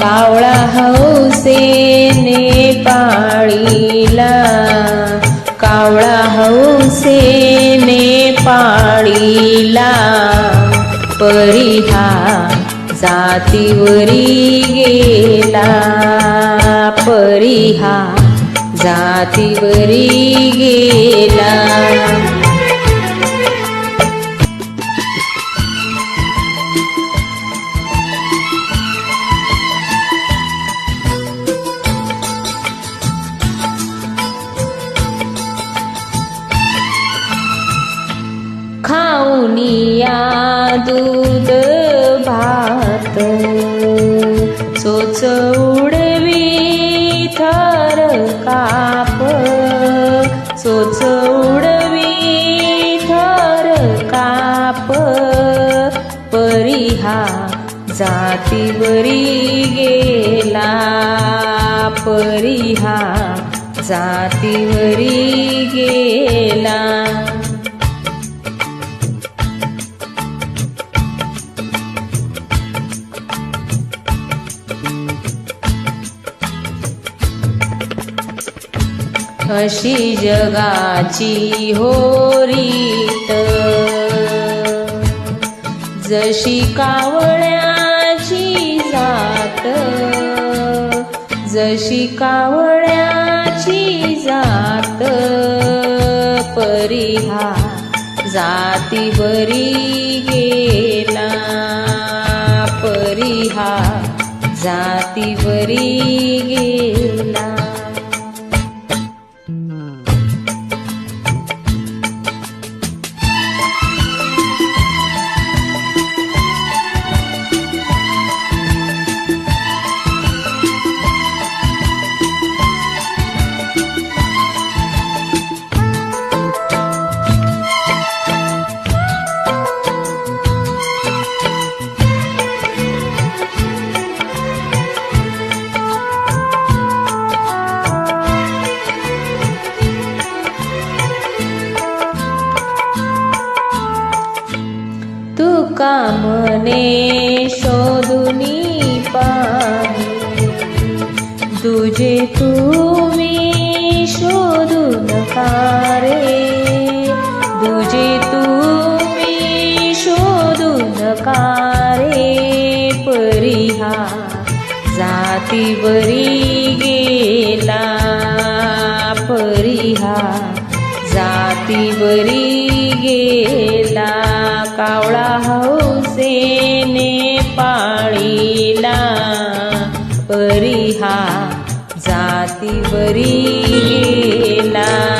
कावळा हौसेने पाळीला कावळा हौसेने पाळीला परिहा जातीवरी गेला. परिहा जातीवरी गेला. पाहुनिया दूध भात. चोच उडवी थर काप. चोच उडवी थर काप. परिहा जातीवरी गेला. परिहा जातीवरी गेला. अशी जगाची होरीत जशी कावळ्याची जात जशी कावळ्याची जात परिहा जाती बरी गेला. परिहा जाती बरी गेला. कामने शोधुनी पाहि. तुझे तुम्ही शोधून कारे तुझे तुम्ही शोधून कारे परिहा जाती बरी गेला परिहा जाती बरी गेला हसे पाळि बिहा जाी बी गेला